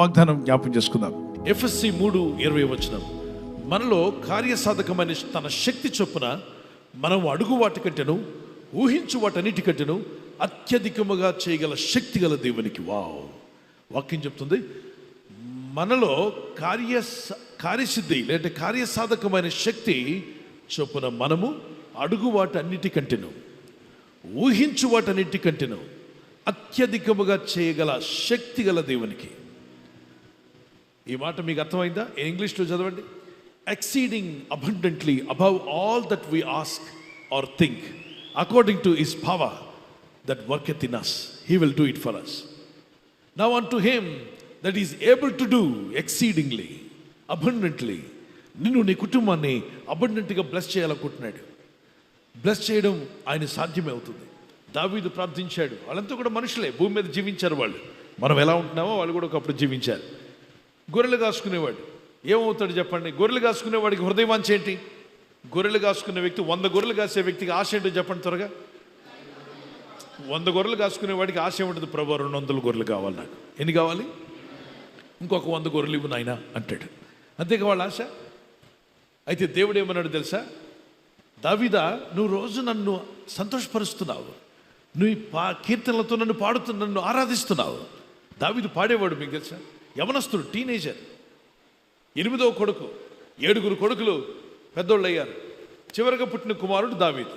వాగ్దానం జ్ఞాపం చేసుకుందాం. ఎఫ్ఎస్సి మూడు ఇరవై వచ్చిన మనలో కార్యసాధకమైన తన శక్తి చొప్పున మనం అడుగు వాటి కంటేను ఊహించు వాటన్నిటి కంటేను అత్యధికముగా చేయగల శక్తి గల దేవునికి వావ్. వాక్యం చెప్తుంది మనలో కార్య కార్యసిద్ధి లేదంటే కార్యసాధకమైన శక్తి చొప్పున మనము అడుగు వాటన్నిటి కంటేను ఊహించు వాటన్నిటికంటేను అత్యధికముగా చేయగల శక్తి గల దేవునికి ఈ మాట మీకు అర్థమైందా? ఇంగ్లీష్లో చదవండి exceeding abundantly above all that we ask or think according to his power that worketh in us he will do it for us now unto him that is able to do exceedingly abundantly నిన్ను నీ కుటుంబాన్ని అబండెంట్గా bless చేయాలనుకుంటున్నాడు. Bless చేయడం ఆయన సాధ్యమే అవుతుంది. దావీదు ప్రార్థించాడు. వాళ్ళంతా కూడా మనుషులే. భూమి మీద జీవించారు వాళ్ళు. మనం ఎలా ఉంటున్నామో వాళ్ళు కూడా ఒకప్పుడు జీవించారు. గొర్రెలు కాసుకునేవాడు. ఏమవుతాడు చెప్పండి? గొర్రెలు కాసుకునేవాడికి హృదయం ఏంటి గొర్రెలు కాసుకునే వ్యక్తి వంద గొర్రెలు కాసే వ్యక్తికి ఆశ ఏంటో చెప్పండి త్వరగా. వంద గొర్రెలు కాసుకునే వాడికి ఆశ ఏముంటుంది? ప్రభు రెండు వందల గొర్రెలు కావాలి నాకు. ఎన్ని కావాలి? ఇంకొక వంద గొర్రెలు ఇవ్వు నాయన అంటాడు. అంతేకా వాళ్ళ ఆశ? అయితే దేవుడు ఏమన్నాడు తెలుసా? దావిదా నువ్వు రోజు నన్ను సంతోషపరుస్తున్నావు. నువ్వు ఈ పా కీర్తనలతో నన్ను పాడుతూ నన్ను ఆరాధిస్తున్నావు. దావిదు పాడేవాడు మీకు తెలుసా? యవనస్తుడు టీనేజర్ ఎనిమిదో కొడుకు ఏడుగురు కొడుకులు పెద్దోళ్ళు అయ్యారు చివరిగా పుట్టిన కుమారుడు దావీదు.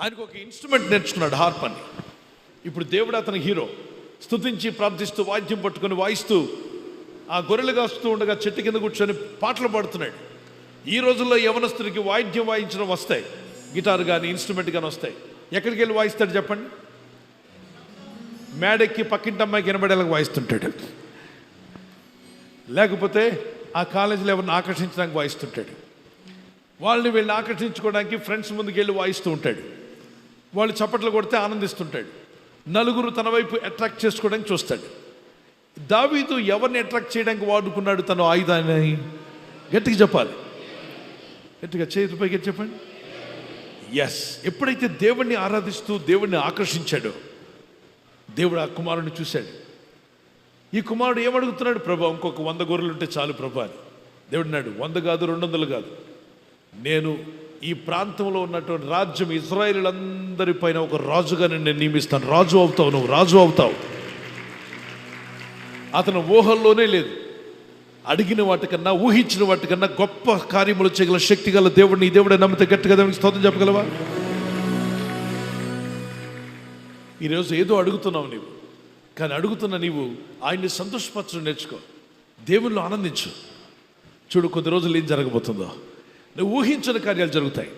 ఆయనకు ఒక ఇన్స్ట్రుమెంట్ నేర్చుకున్నాడు హార్ప్ అని. ఇప్పుడు దేవుడు అతని హీరో. స్థుతించి ప్రార్థిస్తూ వాద్యం పట్టుకొని వాయిస్తూ ఆ గొర్రెలు కాస్తూ ఉండగా చెట్టు కింద కూర్చొని పాటలు పాడుతున్నాడు. ఈ రోజుల్లో యవనస్తుడికి వాయిద్యం వాయించడం వస్తాయి. గిటార్ కానీ ఇన్స్ట్రుమెంట్ కానీ వస్తాయి. ఎక్కడికి వెళ్ళి వాయిస్తాడు చెప్పండి? మేడెక్కి పక్కింటి అమ్మాయికి వినబడేలాగా వాయిస్తుంటాడు. లేకపోతే ఆ కాలేజీలో ఎవరిని ఆకర్షించడానికి వాయిస్తుంటాడు. వాళ్ళని వీళ్ళని ఆకర్షించుకోవడానికి ఫ్రెండ్స్ ముందుకు వెళ్ళి వాయిస్తూ ఉంటాడు. వాళ్ళు చప్పట్లు కొడితే ఆనందిస్తుంటాడు. నలుగురు తన వైపు అట్రాక్ట్ చేసుకోవడానికి చూస్తాడు. దావీదు ఎవరిని అట్రాక్ట్ చేయడానికి వాడుకున్నాడు? తన ఆయుధాన్ని గట్టిగా చెప్పాలి. గట్టిగా చేతి పైకి చెప్పండి. ఎస్ ఎప్పుడైతే దేవుణ్ణి ఆరాధిస్తూ దేవుణ్ణి ఆకర్షించాడో దేవుడు ఆ కుమారుని చూశాడు. ఈ కుమారుడు ఏమడుగుతున్నాడు? ప్రభా ఇంకొక వంద గొర్రెలు ఉంటే చాలు ప్రభా అని. దేవుడు వంద కాదు రెండు వందలు కాదు. నేను ఈ ప్రాంతంలో ఉన్నటువంటి రాజ్యం ఇజ్రాయేలీలందరి పైన ఒక రాజుగా నేను నియమిస్తాను. రాజు అవుతావు నువ్వు రాజు అవుతావు. అతను ఊహల్లోనే లేదు. అడిగిన వాటికన్నా ఊహించిన వాటికన్నా గొప్ప కార్యములు చేయగల శక్తి గల దేవుడిని ఈ దేవుడే నమ్మితే గట్టిగా దేవునికి స్తోత్రం చెప్పగలవా? ఈరోజు ఏదో అడుగుతున్నావు నీవు. కానీ అడుగుతున్న నీవు ఆయన్ని సంతోషపరచడం నేర్చుకో. దేవుళ్ళు ఆనందించు. చూడు కొద్ది రోజులు ఏం జరగబోతుందో. నువ్వు ఊహించిన కార్యాలు జరుగుతాయి.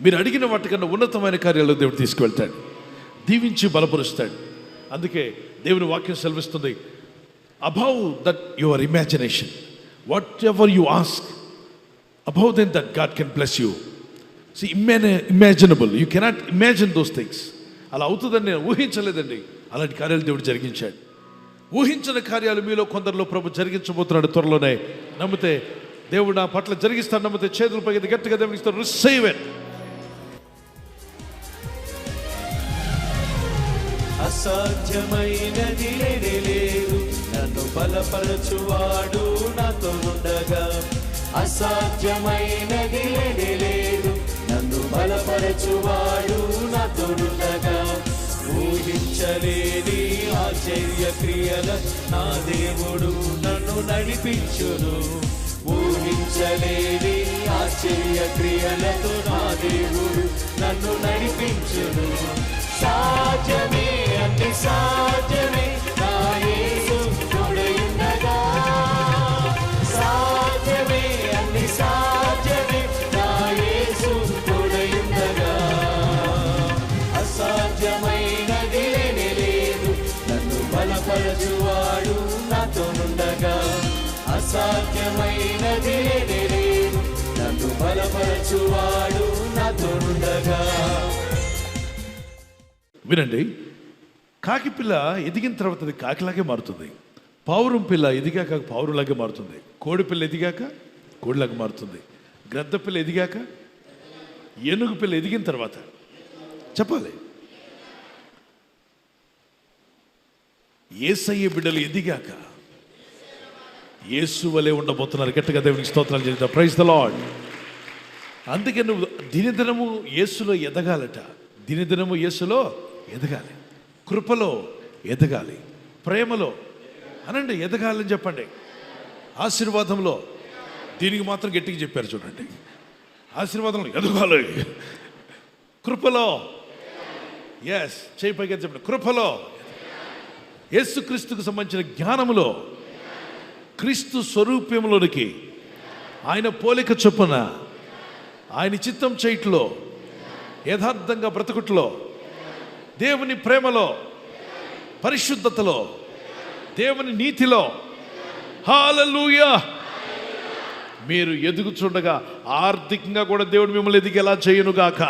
మీరు అడిగిన వాటికన్నా ఉన్నతమైన కార్యాలు దేవుడు తీసుకువెళ్తాడు. దీవించి బలపరుస్తాడు. అందుకే దేవుని వాక్యం సెలవిస్తుంది. Above that your imagination whatever you ask above then that God can bless you C ఇమ్మే imaginable you cannot imagine those things అలా అవుతుందని నేను ఊహించలేదండి. అలాంటి కార్యాలు దేవుడు జరిగించాడు. ఊహించిన కార్యాలు మీలో కొందరిలో ప్రభు జరిగించబోతున్నాడు త్వరలోనే. నమ్మితే దేవుడు నా పట్ల జరిగిస్తాను నమ్మితే చేతులపై పైకి గట్టిగా దేవుడిస్తాడు రిసీవ్ ఇట్ అసాధ్యమైనది లేదు. నన్ను బలపరచువాడు నాతో ఉండగా. అసాధ్యమైనది లేదు. నన్ను బలపరచువాడు నాతో ఉండగా. ఊహించలేని ఆశ్చర్య క్రియల నా దేవుడు నన్ను నడిపించును. ఊహించలేని ఆశ్చర్య క్రియలతో నా దేవుడు నన్ను నడిపించును. సాధ్యమే అన్ని సాధ్యమే. అసాధ్యమైనది లేదు నన్ను బలపరచువాడు నాతోనుండగా వినండి కాకి పిల్ల ఎదిగిన తర్వాత అది కాకిలాగే మారుతుంది. పావురం పిల్ల ఎదిగాక పావురంలాగే మారుతుంది. కోడి పిల్ల ఎదిగాక కోడిలాగా మారుతుంది. గ్రద్ద పిల్ల ఎదిగాక ఏనుగు పిల్ల ఎదిగిన తర్వాత. చెప్పాలి. ఏసయ్య బిడ్డలు ఎదిగాక యేసు వలె ఉండబోతున్నారు. గట్టిగా దేవునికి స్తోత్రాలు చేద్దాం ప్రైజ్ ద లాడ్ అందుకే నువ్వు దినదినము యేసులో ఎదగాలట. దినదినము యేసులో ఎదగాలి. కృపలో ఎదగాలి. ప్రేమలో అనండి ఎదగాలని చెప్పండి. ఆశీర్వాదంలో దీనికి మాత్రం గట్టిగా చెప్పారు చూడండి. ఆశీర్వాదంలో ఎదగాలి. కృపలో ఎస్ చేయి పైకి చెప్పండి. కృపలో. యేసుక్రీస్తుకు సంబంధించిన జ్ఞానములో క్రీస్తు స్వరూప్యములోనికి ఆయన పోలిక చొప్పున ఆయన చిత్తం చేయట్లో యథార్థంగా బ్రతుకుట్లో దేవుని ప్రేమలో పరిశుద్ధతలో దేవుని నీతిలో. హాలూయా మీరు ఎదుగుచుండగా ఆర్థికంగా కూడా దేవుడు మిమ్మల్ని ఎదిగేలా చేయనుగాక.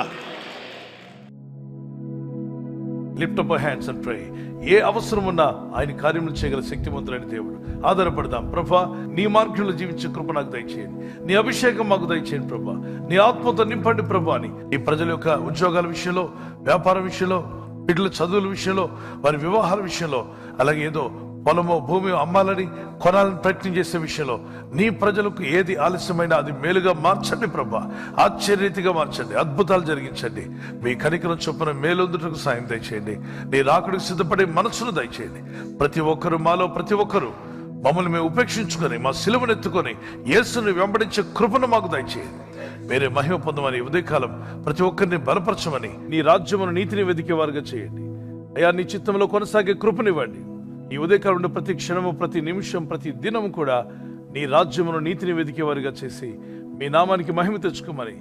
Lift up hands and pray ఏ అవసరం ఉన్నా ఆయన కార్యములు చేయగల శక్తివంతులైన దేవుడు. ఆధారపడదాం. ప్రభా నీ మార్గంలో జీవించే కృప నాకు దయచేయండి. నీ అభిషేకం మాకు దయచేయండి ప్రభా. నీ ఆత్మతో నింపండి ప్రభా అని ఈ ప్రజల యొక్క ఉద్యోగాల విషయంలో వ్యాపార విషయంలో బిడ్డల చదువుల విషయంలో వారి వివాహాల విషయంలో అలాగే ఏదో బలమో భూమి అమ్మాలని కొనాలని ప్రయత్నం చేసే విషయంలో నీ ప్రజలకు ఏది ఆలస్యమైనా అది మేలుగా మార్చండి ప్రభా. ఆశ్చర్యతిగా మార్చండి అద్భుతాలు జరిగించండి. మీ కనికరం చొప్పున మేలొందుటకు సాయం దయచేయండి. నీ రాకుడికి సిద్ధపడే మనసును దయచేయండి. ప్రతి ఒక్కరు మాలో ప్రతి ఒక్కరు మమ్మల్ని మేము ఉపేక్షించుకొని మా సిలువనెత్తుకొని యేసుని వెంబడించే కృపను మాకు దయచేయండి. మీరే మహిమ పొందమని ఉదయకాలం ప్రతి ఒక్కరిని బలపరచమని నీ రాజ్యమును నీతిని వెదికే వారుగా చేయండి. అయ్యా నీ చిత్తంలో కొనసాగే కృపనివ్వండి. ఈ ఉదయకాలం ఉండే ప్రతి క్షణము ప్రతి నిమిషం ప్రతి దినము కూడా నీ రాజ్యమును నీతిని వెదికేవారిగా చేసి మీ నామానికి మహిమ తెచ్చుకోమని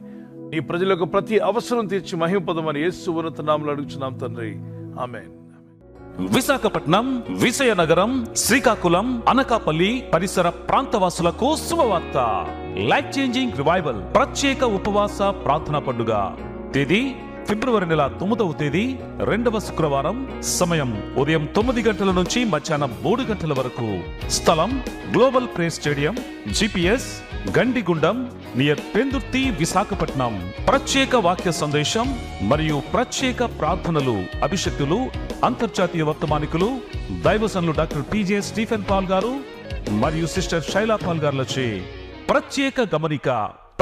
నీ ప్రజలకు ప్రతి అవసరం తీర్చి మహిమ పదమని యేసు ఉన్నత నామలు అడుగుచున్నాం తండ్రి. ఆమెన్. విశాఖపట్నం విజయనగరం శ్రీకాకుళం అనకాపల్లి పరిసర ప్రాంతవాసులకు శుభవార్త. లైఫ్ చేంజింగ్ రివైవల్ ప్రత్యేక ఉపవాస ప్రార్థన పండుగ. తేదీ ఫిబ్రవరి నెల తొమ్మిదవ తేదీ రెండవ శుక్రవారం సమయం ఉదయం తొమ్మిది గంటల నుంచి మధ్యాహ్నం మూడు గంటల వరకు. స్థలం global pray stadium GPS Gandigundam near Pendurthi Visakhapatnam. ప్రత్యేక వాక్య సందేశం మరియు ప్రత్యేక ప్రార్థనలు అభిషక్తులు అంతర్జాతీయ వర్తమానికులు దైవసన్లు doctor P J Stephen Paul గారు మరియు సిస్టర్ శైలా పాల్ గారులచే ప్రత్యేక గమనిక.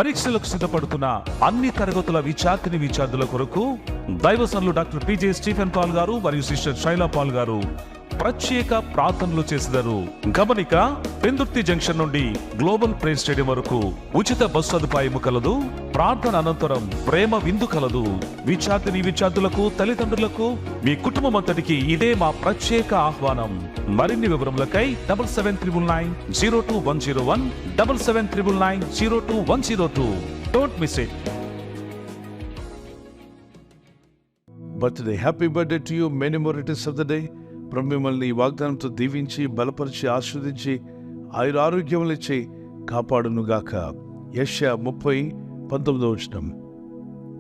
పరీక్షలకు సిద్ధపడుతున్న అన్ని తరగతుల విద్యార్థిని విద్యార్థుల కొరకు దైవసన్లు doctor P J Stephen Paul గారు మరియు సిస్టర్ శైలా పాల్ గారు ప్రత్యేక ప్రార్థనలు చేసినారు. గమనిక పెందుర్తి జంక్షన్ నుండి గ్లోబల్ ప్రేస్ స్టేడియం వరకు ఉచిత బస్సు సదుపాయం కలదు. ప్రార్థన అనంతరం ప్రేమ విందు కలదు. విద్యార్థిని విద్యార్థులకు తల్లిదండ్రులకు మీ కుటుంబం అంతటికి ఇదే మా ప్రత్యేక ఆహ్వానం. మరిన్ని వివరములకై double seven triple nine zero two one zero one double seven triple nine zero two one zero two. Don't miss it birthday happy birthday to you many more of the day ప్రభు మిమ్మల్ని ఈ వాగ్దానంతో దీవించి బలపరిచి ఆస్వాదించి ఆయుర ఆరోగ్యములు ఇచ్చి కాపాడునుగాక. ముప్పై పంతొమ్మిదో వచ్చినం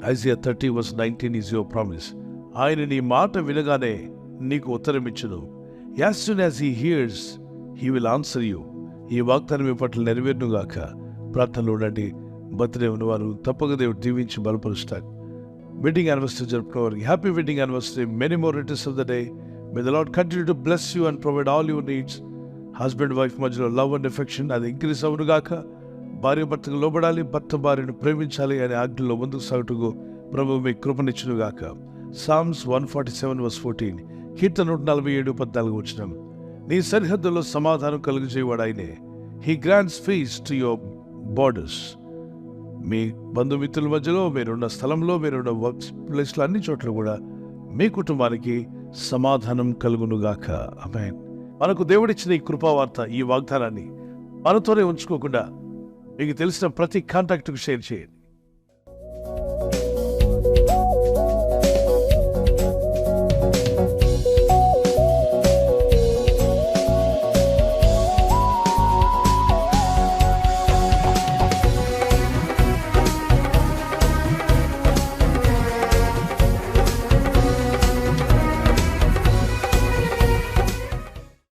Isaiah thirty verse nineteen is your promise. ఆయన నీ మాట వినగానే నీకు ఉత్తరం ఇచ్చును. As soon as he hears he will answer you. ఈ వాగ్దానం మీ పట్ల నెరవేరునుగాక ప్రార్థనలో ఉండండి. బర్త్డే ఉన్నవారు తప్పక దేవుడు దీవించి బలపరుస్తారు. వెడ్డింగ్ యానివర్సరీ జరుపుకునే happy wedding anniversary many more returns of the day may the lord continue to bless you and provide all your needs husband wife మధ్యలో లవ్ అండ్ ఎఫెక్షన్ అది ఇంక్రీస్ అవునుగాక గాక. భార్య భర్తకు లోబడాలి భర్త భార్యను ప్రేమించాలి అనే ఆజ్ఞలో ముందుకు సాగుటకు ప్రభు మీ కృపనిచ్చునుగాక. Psalms one forty seven verse fourteen కీర్తన నూట నలభై ఏడు పద్నాలుగు వచ్చిన నీ సరిహద్దులో సమాధానం కలుగు చేయవాడు ఆయనే. He grants peace to your borders మీ బంధుమిత్రుల మధ్యలో మీరున్న స్థలంలో మీరున్న వర్క్ ప్లేస్లో అన్ని చోట్ల కూడా మీ కుటుంబానికి సమాధానం కలుగునుగాక. అమెన్ మనకు దేవుడిచ్చిన ఈ కృపావార్త ఈ వాగ్దానాన్ని మనతోనే ఉంచుకోకుండా మీకు తెలిసిన ప్రతి కాంటాక్ట్కు షేర్ చేయండి.